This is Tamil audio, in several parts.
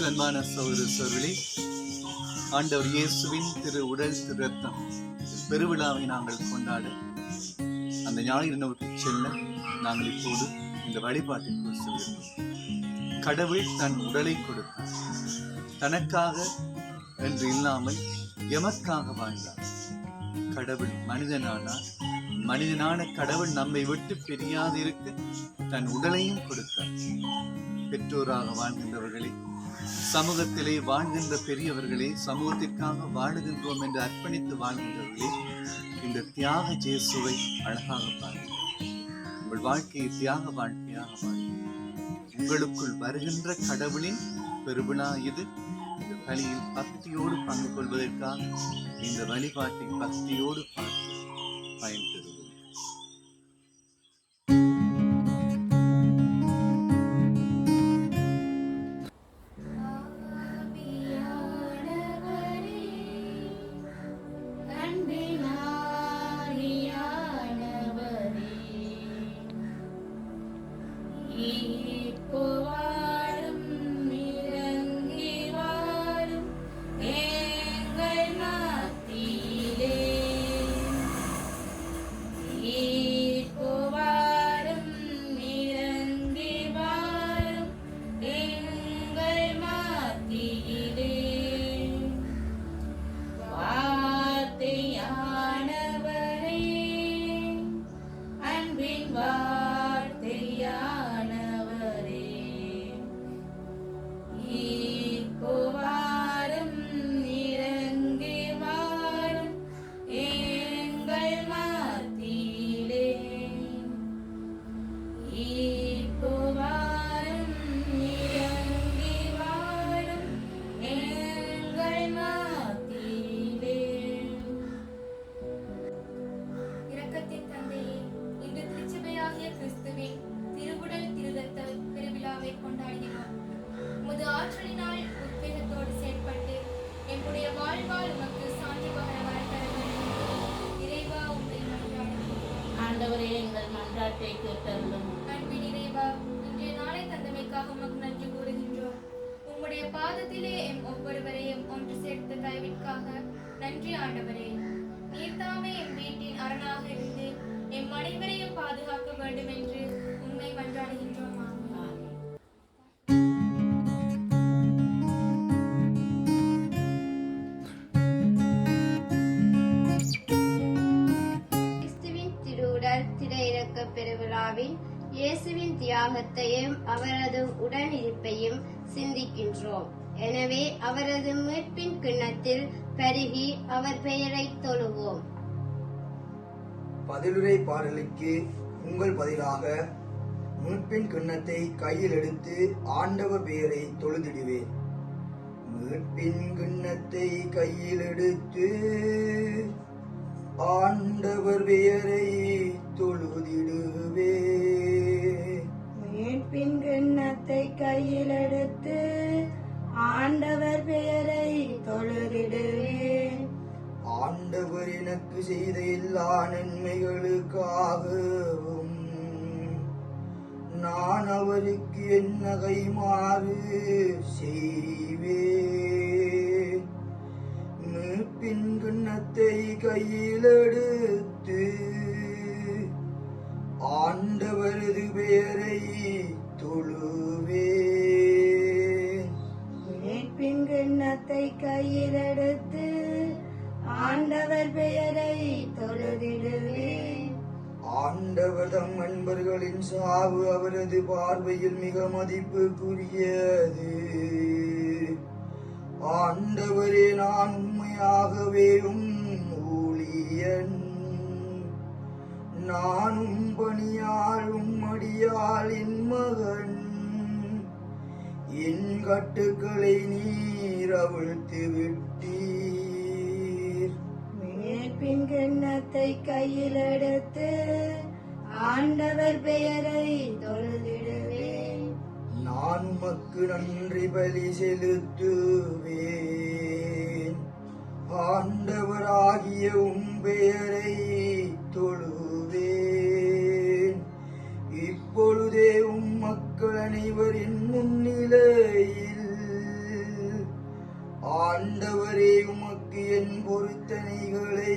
நாளே அன்பான சௌர சோர்களே ஆண்டவர் இயேசுவின் திரு உடல் திரு ரத்தம் பெருவிழாவை நாங்கள் கொண்டாட அந்த ஞாயிறு நோக்கி செல்ல நாங்கள் இப்போது இந்த வழிபாட்டிற்கு செல்கிறோம். கடவுள் தன் உடலை கொடுத்தார். தனக்காக என்று இல்லாமல் எமக்காக வாழ்ந்தார். கடவுள் மனிதனானார் மனிதனான கடவுள் நம்மை விட்டு பிரியாது இருக்க தன் உடலையும் கொடுத்தார். பெற்றோராக வாழ்கின்றவர்களை சமூகத்திலே வாழ்கின்ற பெரியவர்களே சமூகத்திற்காக வாழுகின்றோம் என்று அர்ப்பணித்து வாழ்கின்றவர்களே இந்த தியாக ஜேசுவை அழகாக பாருங்கள். உங்கள் வாழ்க்கையை தியாக வாழ்க்கையாக வாழ்க்கை உங்களுக்குள் வருகின்ற கடவுளின் பெருவிழா இது. இந்த பலியில் பக்தியோடு பங்கு கொள்வதற்காக இந்த வழிபாட்டை பக்தியோடு பார்த்து பயன்பெறும் கிறிஸ்துவின் திருவுடல் திருரத்த பெருவிழாவை கொண்டாடினோம். உமது ஆற்றலினால் உத்வேகத்தோடு செயல்பட்டு எம்முடைய வாழ்வால் உமக்கு சாந்தி பகர வரத்தர வேண்டும் இறைவா உம்மை மன்றாடுகிறோம். ஆண்டவரே எங்கள் மன்றாட்டை கேட்டருளும். அன்பின் இறைவா இன்றைய நாளை தந்தமைக்காக உமக்கு நன்றி கூறுகின்றோம். உம்முடைய பாதத்திலே எம் ஒவ்வொருவரையும் ஒன்று சேர்த்த தயவிற்காக நன்றி ஆண்டவரே. நீர்தாமே எம் வீட்டின் அரணாக இருந்து எம் அனைவரையும் பாதுகாக்க வேண்டும் என்று உண்மை மன்றாடுகின்றோம் கிறிஸ்துவின் திருவுடல் பெருவிழாவில் இயேசுவின் தியாகத்தையும் அவரது உடனிருப்பையும் சிந்திக்கின்றோம். எனவே அவரது மீட்பின் கிண்ணத்தில் பருகி அவர் பெயரை தொழுவோம். பதிலுரை பாடலுக்கு உங்கள் பதிலாக மீட்பின் கிண்ணத்தை கையில் எடுத்து ஆண்டவர் பெயரை தொழுதிடுவேன். மீட்பின் கிண்ணத்தை கையில் எடுத்து ஆண்டவர் பெயரை தொழுதிடுவே மீட்பின் கிண்ணத்தை கையில் எடுத்து ஆண்டவர் பெயரை தொழுதிடுவேன். ஆண்டவர் எனக்கு செய்த அவருக்கு என்ன செய்வேன். மீட்பின் கிண்ணத்தை கையில் எடுத்து ஆண்டவரது பெயரை தொழுவே மீட்பின் கிண்ணத்தை கையில் எடுத்து ஆண்டவர் பெயரை தொழுதிடுவேன். ஆண்டவதம் அன்பர்களின் சாவு அவரது பார்வையில் மிக மதிப்புக்குரியது. ஆண்டவரே நான் உண்மையாகவே ஊழியன். நானும் பணியாளும் அடியாளின் மகன். என் கட்டுக்களை நீர் அவிழ்த்து விட்டீர். கிண்ணத்தை கையிலெடுத்து ஆண்டவர் பெயரை தொழுதிடுவேன். நான் உமக்கு நன்றி பலி செலுத்துவேன். ஆண்டவராகிய உம் பெயரை தொழுவேன். இப்பொழுதே உம் மக்கள் அனைவரின் முன்னிலையில் ஆண்டவரே உமக்கு என் பொருத்தனைகளை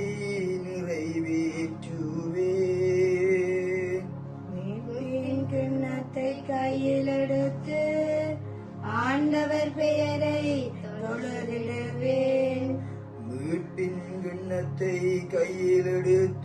கிண்ணத்தை கையில் எடுத்து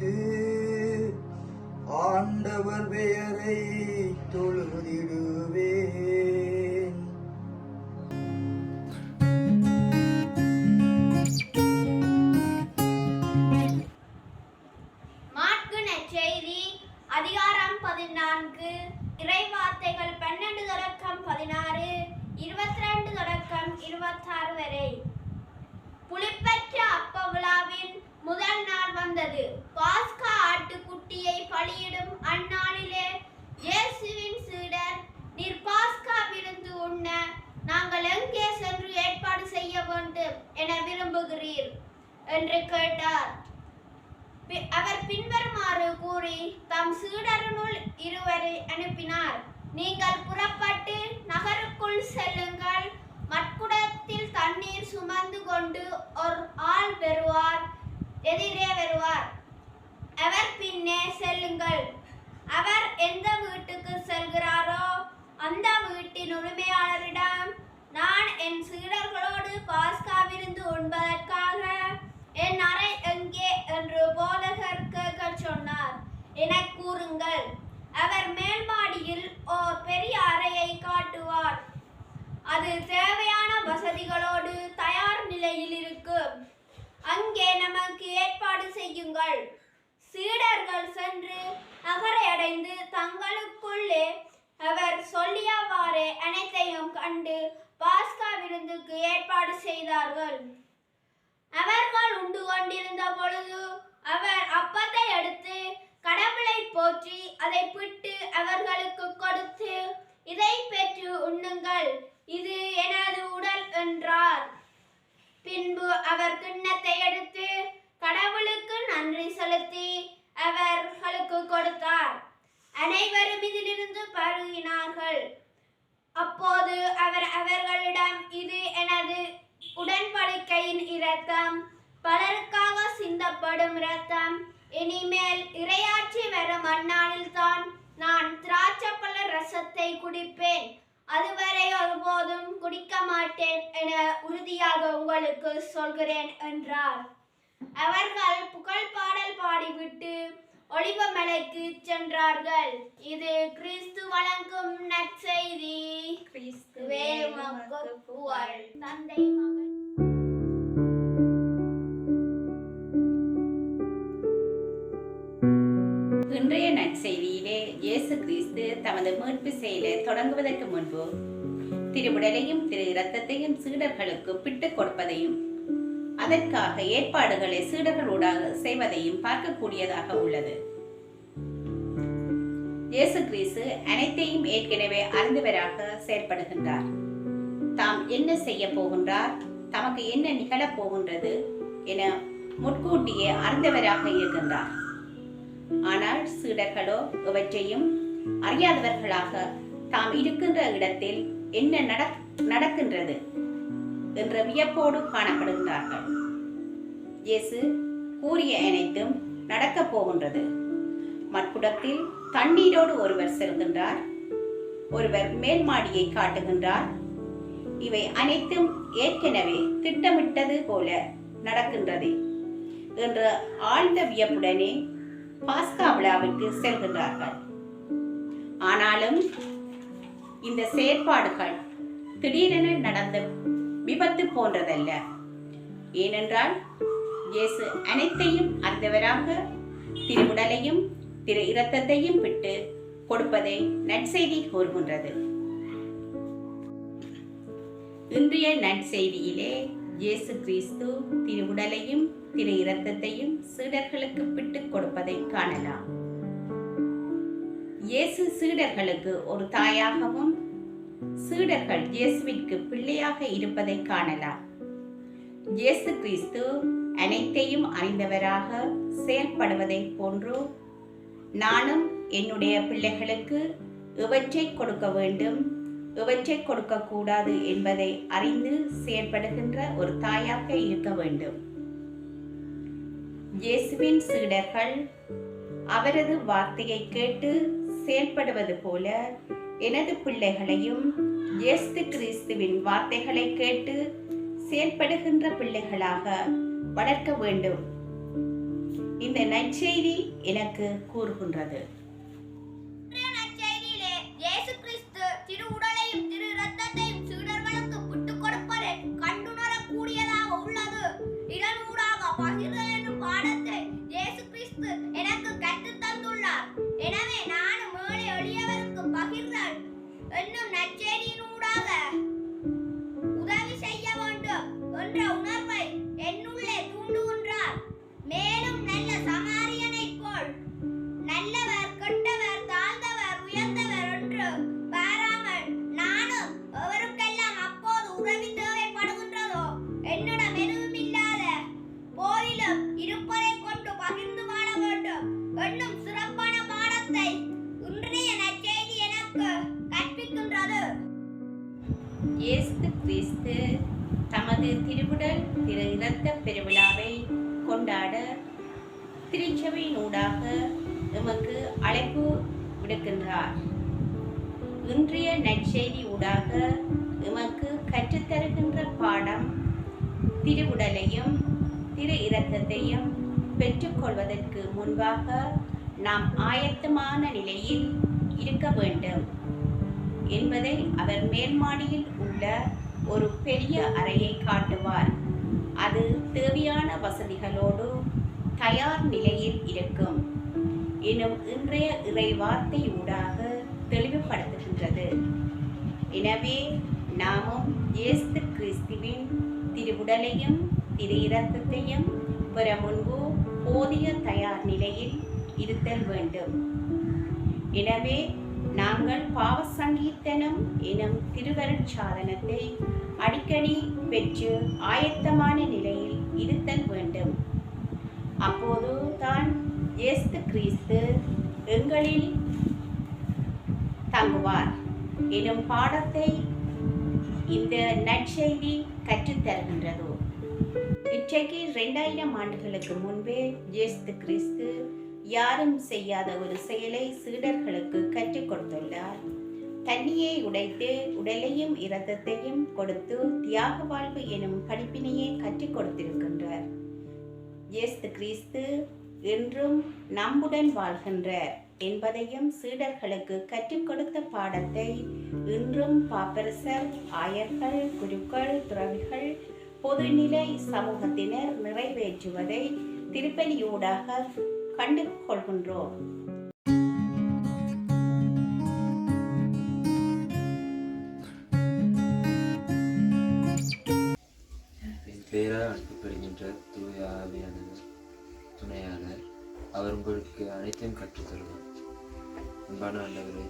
நாள் பாஸ்கா ஆட்டுக்குட்டியை பலியிடும் அந்நாளிலே இயேசுவின் சீடர் நீர் பாஸ்கா விருந்து உண்ண நாங்கள் எங்கே சென்று ஏற்பாடு செய்ய வேண்டும் என விரும்புகிறீர்? என்று கேட்டார். அவர் பின்வருமாறு கூறி தம் சீடருனுள் இருவரை அனுப்பினார். நீங்கள் புறப்பட்டு நகருக்குள் செல்லுங்கள். மட்குடத்தில் தண்ணீர் சுமந்து கொண்டு ஒரு ஆள் பெறுவார். எதிரே வருவார். அவர் பின்னே செல்லுங்கள். அவர் எந்த வீட்டுக்கு செல்கிறாரோ அந்த வீட்டின் உரிமையாளரிடம் நான் என் சீடர்களோடு பாஸ்கா விருந்து உண்பதற்காக என் அறை எங்கே? என்று போதகர் கேட்க சொன்னார். எனக் கூறுங்கள். அவர் மேல் மாடியில் ஓர் பெரிய அறையை காட்டுவார். அது தேவையான வசதிகளோடு தயார் நிலையில் இருக்கும். அங்கே நமக்கு ஏற்பாடு செய்யுங்கள். சீடர்கள் சென்று நகரை அடைந்து தங்களுக்குள்ளே அவர் சொல்லியவாறே அனைத்தையும் கண்டு பாஸ்கா விருந்துக்கு ஏற்பாடு செய்தார்கள். அவர்கள் உண்டு கொண்டிருந்த பொழுது அவர் அப்பத்தை எடுத்து கடவுளை போற்றி அதை பிட்டு அவர்களுக்கு கொடுத்து இதை பெற்று உண்ணுங்கள். இது எனது உடல் என்றார். பின்பு அவர் கிண்ணத்தை எடுத்து கடவுளுக்கு நன்றி செலுத்தி அவர்களுக்கு கொடுத்தார். அனைவரும் இதிலிருந்து பருகினார்கள். அப்போது அவர் அவர்களிடம் இது எனது உடன்படிக்கையின் இரத்தம் பலருக்காக சிந்தப்படும் இரத்தம் இனிமேல் இரையாற்றி வரும் அந்நாளில்தான் நான் திராட்சப்பழ ரசத்தை குடிப்பேன். அதுவரை ஒருபோதும் குடிக்க மாட்டேன் என உறுதியாக உங்களுக்கு சொல்கிறேன் என்றார். அவர்கள் புகழ் பாடல் பாடிவிட்டு ஒளிவமலைக்கு சென்றார்கள். இது கிறிஸ்து வழங்கும் நற்செய்தி. கிறிஸ்துவே புகழ். தந்தை மகன். இன்றைய நற்செய்தியிலே இயேசு கிறிஸ்து தமது மீட்பு செயலை தொடங்குவதற்கு முன்பு திருவுடலையும் திரு இரத்தத்தையும் சீடர்களுக்கு பிட்டுக் கொடுப்பதையும் அதற்காக ஏற்பாடுகளை சீடர்களூடாக செய்வதையும் பார்க்கக்கூடியதாக உள்ளது. இயேசு கிறிஸ்து அனைத்தையும் ஏற்கனவே அறிந்தவராக செயற்படுகின்றார் தாம் என்ன செய்ய போகின்றார் தமக்கு என்ன நிகழப் போகின்றது என முன்கூட்டியே அறிந்தவராக இருக்கின்றார். ஆனால் சீடர்களோ இவற்றையும் அறியாதவர்களாக தாம் இருக்கின்ற இடத்தில் என்ன நடக்- நடக்கின்றது என்ற வியப்போடு காணப்படுகின்றார்கள் இயேசு கூறிய அனைத்தும் நடக்கப் போகின்றது. மட்குடத்தில் தண்ணீரோடு ஒருவர் செல்கின்றார். ஒருவர் மேல் மாடியை காட்டுகின்றார். இவை அனைத்தும் ஏற்கனவே திட்டமிட்டது போல நடக்கின்றது என்ற ஆழ்ந்த வியப்புடனே பாஸ்கா விழாவிற்கு செல்கின்றார்கள். ஆனாலும் இந்த செயற்பாடுகள் திடீரென நடந்த விபத்து போன்றதல்ல. ஏனென்றால் இயேசு அனைத்தையும் அறிந்தவராக திருவுடலையும் திரு இரத்தத்தையும் விட்டு கொடுப்பதை நற்செய்தி கூறுகின்றது. இன்றைய நற்செய்தியிலே இயேசு கிறிஸ்து திருவுடலையும் திரு இரத்தத்தையும் சீடர்களுக்கு பிட்டுக் கொடுப்பதை காணலாம். இயேசு சீடர்களுக்கு ஒரு தாயாகவும் சீடர்கள் இயேசுவிற்கு பிள்ளையாக இருப்பதை காணலாம். இயேசு கிறிஸ்து அனைத்தையும் அறிந்தவராக செயல்படுவதை போன்று நானும் என்னுடைய பிள்ளைகளுக்கு இவற்றை கொடுக்க வேண்டும் இவற்றை கொடுக்கக்கூடாது என்பதை அறிந்து செயல்படுகின்ற ஒரு தாயாக இருக்க வேண்டும். இயேசுவின் சீடர்கள் அவரது வார்த்தையை கேட்டு செயல்படுவது போல எனது பிள்ளைகளையும் இயேசு கிறிஸ்துவின் வார்த்தைகளை கேட்டு செயல்படுகின்ற பிள்ளைகளாக வளர்க்க வேண்டும். இந்த நற்செய்தி எனக்கு கூறுகின்றது. கற்பிக்கின்றது இயேசு கிறிஸ்து தமது திருவுடல் திரு இரத்த பெருவிழாவை கொண்டாட திருச்சபையினூடாக எமக்கு அழைப்பு விடுக்கின்றார். இன்றைய நற்செய்தி ஊடாக எமக்கு கற்றுத்தருகின்ற பாடம் திருவுடலையும் திரு இரத்தத்தையும் பெற்றுக்கொள்வதற்கு முன்பாக நாம் ஆயத்தமான நிலையில் இருக்க வேண்டும். என்பதை அவர் மேல்மாடியில் உள்ள ஒரு பெரிய அறையை காட்டுவார். அது தேவையான வசதிகளோடு தயார் நிலையில் இருக்கும். எனும் இன்றைய இறை வார்த்தை ஊடாக தெளிவுபடுத்துகின்றது. எனவே நாமும் இயேசு கிறிஸ்துவின் திருவுடலையும் திரு இரத்தத்தையும் பெற முன்பு போதிய தயார் நிலையில் இருத்தல் வேண்டும். எனவே நாங்கள் பாவ சங்கீர்த்தனம் எனும் திருவருட்சாதனத்தை அடிக்கடி பெற்று ஆயத்தமான நிலையில் இருத்தல் வேண்டும். அப்போது தான் இயேசு கிறிஸ்து எங்களில் தங்குவார் எனும் பாடத்தை இந்த நற்செய்தி கற்றுத்தருகின்றது. இன்றைக்கு ரெண்டாயிரம் ஆண்டுகளுக்கு முன்பே இயேசு கிறிஸ்து யாரும் செய்யாத ஒரு செயலை சீடர்களுக்கு கற்றுக் கொடுத்துள்ளார். தண்ணியை உடைத்து உடலையும் இரத்தத்தையும் கொடுத்து தியாக வாழ்வு எனும் படிப்பினையை கற்றுக் கொடுத்திருக்கின்றார். இயேசு கிறிஸ்து என்றும் நம்முடன் வாழ்கின்றார் என்பதையும் சீடர்களுக்கு கற்றுக் கொடுத்த பாடத்தை இன்றும் பாப்பரசர் ஆயர்கள் குருக்கள் துறவிகள் பொதுநிலை சமூகத்தினர் நிறைவேற்றுவதை திருப்பலியூடாக கண்டு கொள்கின்றோம் அனுப்பப்படுகின்ற தூய ஆவியானவர் துணையாளர் அவர் உங்களுக்கு அனைத்தையும் கற்றுத்தருவார் அன்பான ஆண்டவரே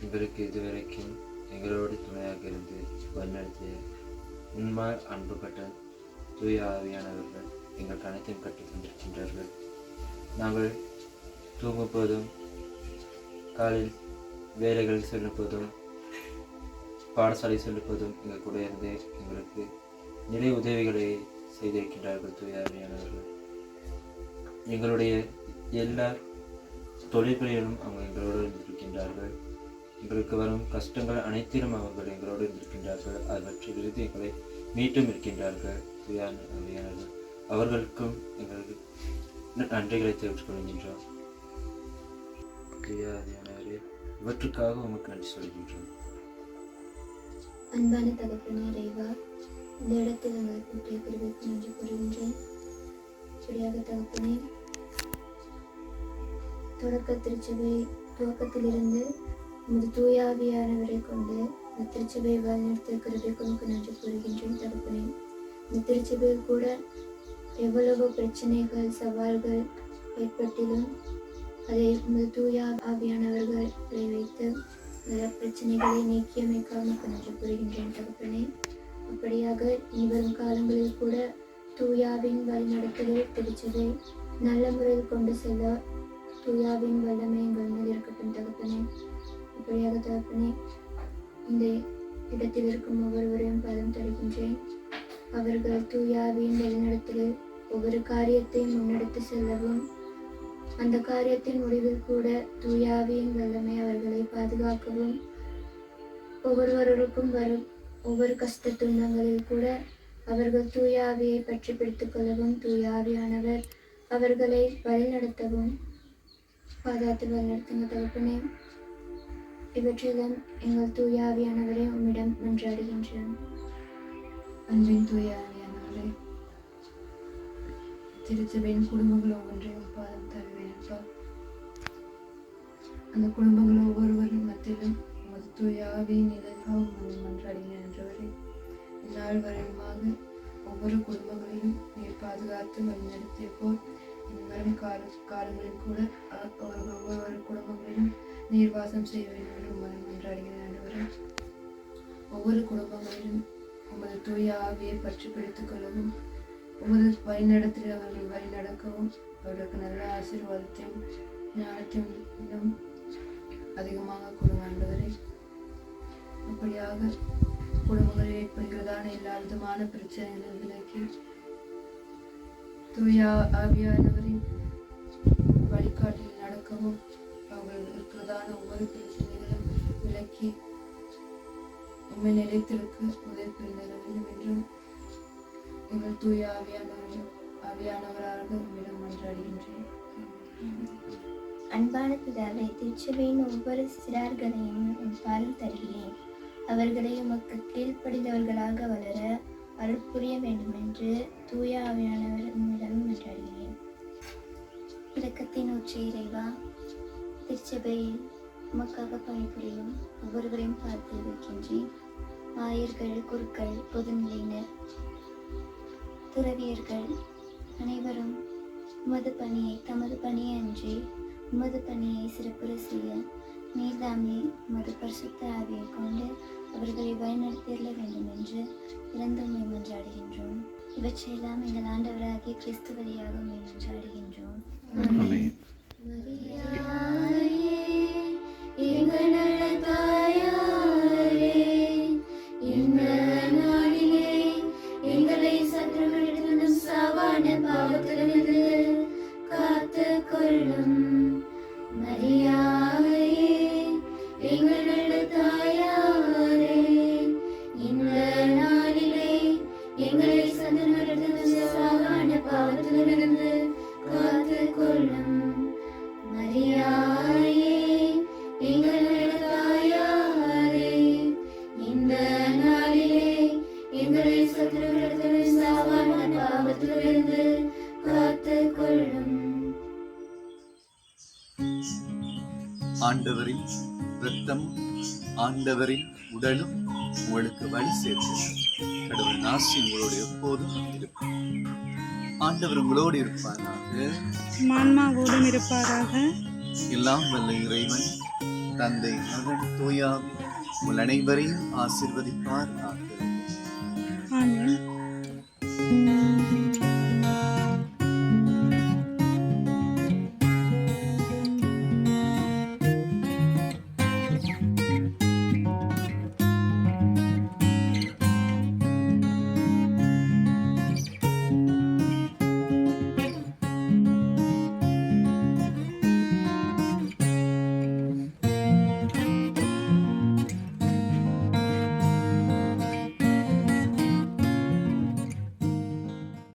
எங்களுக்கு இதுவரைக்கும் எங்களோடு துணையாக இருந்து வழிநடத்திய உண்மை அன்புப்பட்ட தூய ஆவியானவர்கள் எங்களுக்கு அனைத்தையும் கற்றுத் தந்திருக்கின்றார்கள். நாங்கள் தூங்கும் போதும் வேலைகள் செல்லும் போதும் பாடசாலை செல்லும் போதும் எங்கள் கூட இருந்து எங்களுக்கு நிறைய உதவிகளை செய்திருக்கின்றார்கள் தூயாமையானவர்கள் எங்களுடைய எல்லா தொழில்களிலும் அவங்க எங்களோடு இருந்திருக்கின்றார்கள். எங்களுக்கு வரும் கஷ்டங்கள் அனைத்திலும் அவர்கள் எங்களோடு இருந்திருக்கின்றார்கள். அவற்றிலிருந்து எங்களை மீட்டும் இருக்கின்றார்கள். தூயாமையானவர்கள் அவர்களுக்கும் எங்களுக்கு நன்றிகளை தெரிவித்துக் கொள்கின்றோம். இவற்றுக்காக உமக்கு நன்றி சொல்கின்றோம். அன்பான தகப்பனார் ஐவா இந்த இடத்தில் எங்கள் கூட்டிய பிரிவுக்கு நன்றி கூறுகின்றேன். சரியாக தகப்பனே தொடக்க திருச்சபை துவக்கத்திலிருந்து உமது தூயாவியானவரை கொண்டு இந்த திருச்சபை வழிநடத்த கிருபைக்கு உமக்கு நன்றி கூறுகின்றேன் தகப்பனே. இந்த திருச்சபையில் கூட எவ்வளவு பிரச்சனைகள் சவால்கள் ஏற்பட்டிலும் அதை உமது தூயா ஆவியானவர்களை வைத்து பல பிரச்சனைகளை நீக்கியமைக்காக உமக்கு புரிகின்றேன் கூறுகின்றேன் தகப்பனே. அப்படியாக இனி வரும் காலங்களில் கூட தூயாவின் வழிநடத்தலை பிடிச்சதை நல்ல முறையில் கொண்டு செல்ல தூயாவின் வல்லமை எங்கள் மேல் இருக்கட்டும் தகப்பனே. அப்படியாக தகப்பனே இந்த இடத்தில் இருக்கும் ஒவ்வொருவரையும் பலம் தருகின்றேன். அவர்கள் தூயாவின் வழிநடத்தலில் ஒவ்வொரு காரியத்தையும் முன்னெடுத்து செல்லவும் அந்த காரியத்தின் முடிவில் கூட தூயாவியின் வல்லமை அவர்களை பாதுகாக்கவும் ஒவ்வொருவருக்கும் வரும் ஒவ்வொரு கஷ்ட துன்பங்களில் கூட அவர்கள் தூயாவியை பற்றி பிடித்துக் கொள்ளவும் தூயாவியானவர் அவர்களை வழிநடத்தவும் பாதாத்து வழிநடத்துங்க தகப்பனே. இவற்றிலும் எங்கள் தூயாவியானவரை உம்மிடம் மன்றாடுகின்றோம் அன்பின் தூயாவியானவரே திருச்சபையின் குடும்பங்கள் ஒவ்வொன்றையும் பாதம் தருவேனப்பா அந்த குடும்பங்கள் ஒவ்வொருவரின் மத்தியிலும் உமது தூயாவின் நிலைக்காக உமது மன்றாடினேன் என்றவரே இந்நாள் வரையுமாக ஒவ்வொரு குடும்பங்களையும் நீர் பாதுகாத்து வழிநடத்திய போல் இன்வரும் கால காலங்களில் கூட ஒவ்வொரு குடும்பங்களிலும் நீர் வாசம் செய்ய வேண்டும் என்று உமது மன்றாடுகிறேன் என்றவரே ஒவ்வொரு குடும்பங்களிலும் உமது தூய ஆவியை பற்றி பிடித்துக் கொள்ளவும் உமது வழிநடத்தில் அவர்கள் வழி நடக்கவும் அவர்களுக்கு நல்ல ஆசீர்வாதத்தையும் ஞானத்தையும் இன்னும் அதிகமாக கொடுங்க ஆண்டவரே. அப்படியாக குடும்பங்களில் ஏற்படுகிறதான எல்லா விதமான பிரச்சனைகளும் விலக்கி தூய ஆவியானவரின் வழிகாட்டில் நடக்கவும் அவர்கள் இருக்கிறதான ஒவ்வொரு பிரச்சனைகளும் உண்மை நிலைத்திருக்க உதவி புரிந்த வேண்டும் என்றும் எங்கள் தூய ஆவியானவரையும் ஆவியானவராக உம்மிடம் மன்றாடுகின்றேன். அன்பான பிதாவை திருச்சபையின் ஒவ்வொரு சிறார்களையும் உன் பால் தருகிறேன். அவர்களை உமக்கு கீழ்ப்படிந்தவர்களாக வளர அருள் புரிய வேண்டும் என்று தூய ஆவியானவர் உங்களிடம் மன்றாடுகிறேன். இரக்கத்தின் உச்சி இறைவா திருச்சபையில் உமக்காக பணிபுரியும் ஒவ்வொருவரையும் பார்த்து வைக்கின்றேன் ஆயர்கள் குருக்கள் பொதுநிலையினர் துறவியர்கள் அனைவரும் உமது பணியை தமது பணியை அன்றி உமது பணியை சிறப்புற செய்ய நீர்தாமே உமது பரிசுத்த ஆவியை கொண்டு அவர்களை வழிநடத்திட வேண்டும் என்று இறந்துமை மன்றாடுகின்றோம் இவற்றையெல்லாம் எங்கள் ஆண்டவராகிய கிறிஸ்து வழியாக மன்றாடுகின்றோம் ஆமென். ஆண்டவரின் உடலும் உங்களுக்கு வழி சேர்த்து கடவுள் நாசி உங்களோடு எப்போதும் இருக்கும் ஆண்டவர் உங்களோடு இருப்பாராக. மான்மாவோடும் இருப்பாராக. எல்லாம் வல்ல இறைவன் தந்தை மகன் தூயாவி உங்கள் அனைவரையும் ஆசிர்வதிப்பார். ஆக ஆமென்.